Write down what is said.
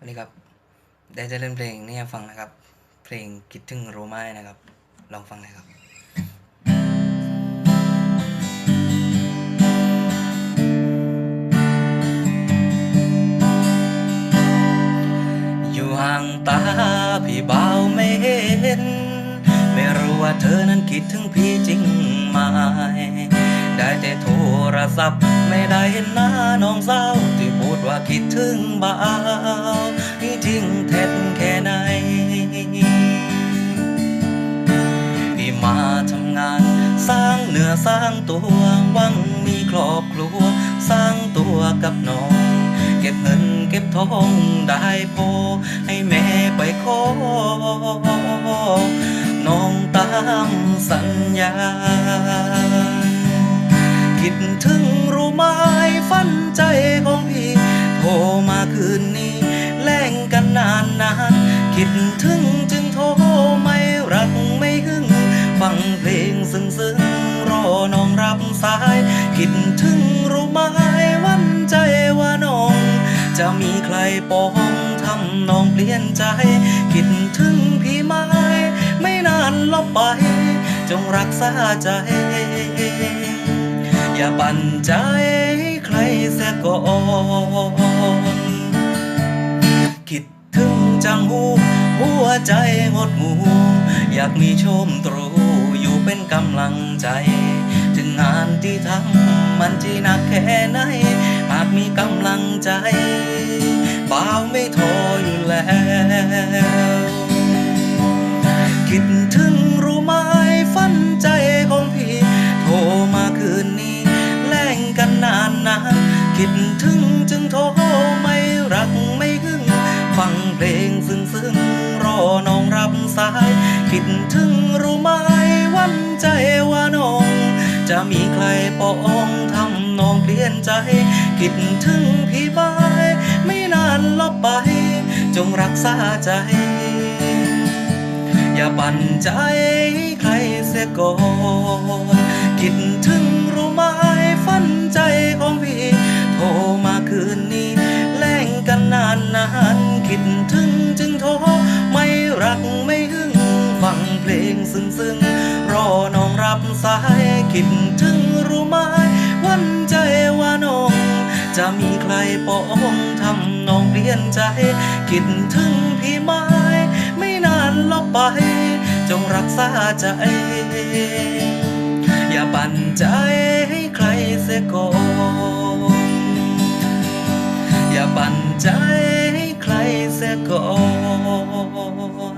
วันนี้ครับได้จะเล่นเพลงนี้ฟังนะครับ เพลงคิดถึงโรู้ไหมนะครับ ลองฟังหนะครับอยู่ห่างตาพี่เบาไม่เห็น ไม่รู้ว่าเธอนั้นคิดถึงพี่จริงไหมได้แต่โทรศัพท์ไม่ได้เห็นหน้าน้องสาวที่พูดว่า คิดถึงบ่าวนี่จริงเท็จแค่ไหนพี่มาทำงาน สร้างเนื้อสร้างตัวหวังมีครอบครัว สร้างตัวกับน้อง เก็บเงินเก็บทองได้พอ ให้แม่ไปขอน้องตามสัญญา คิดถึงรู้ไหมฝัน คิดถึงจึงโทรไม่รักไม่หึง ฟังเพลงซึ้งซึ้งรอน้องรับสาย คิดถึงรู้ไหมวันใจว่าน้อง จะมีใครปองทำน้องเปลี่ยนใจ คิดถึงพี่ไหมไม่นานลบไป จงรักษาใจ อย่าปั่นใจให้ใครเสียก่อนคิดถึงจังหู หัวใจหดหูอยากมีชมตรูอยู่เป็นกำลังใจ ถึงงานที่ทำมันจีหนักแค่ไหน หากมีกำลังใจบ่าวไม่ท้ออยู่แล้ว คิดถึงรู้ไหมฝันใจของพี่ โทรมาคืนนี้ แล่งกันนานนานคิดถึง เพลงซึ้งซึ้งรอน้องรับสาย คิดถึงรู้ไหมวันใจว่าน้อง จะมีใครปองทำน้องเปลี่ยนใจ คิดถึงพี่บาย ไม่นานลบไป จงรักษาใจ อย่าปั่นใจใครเสียก่อนคิดถึงรู้ไหมฝันใจของพี่ โทรมาคืนนี้แล่งกันนานนาน คิดถึงจึงโทรไม่รักไม่หึงฟังเพลงซึ้งซึ้งรอน้องรับสายคิดถึงรู้ไหมวันใจว่าน้อง จะมีใครปองทำน้องเปลี่ยนใจ คิดถึงพี่ไหมไม่นานลบไป จงรักษาใจ อย่าปั่นใจให้ใครเสียก่อนอย่าปั่นใจ ใครเสียก่อน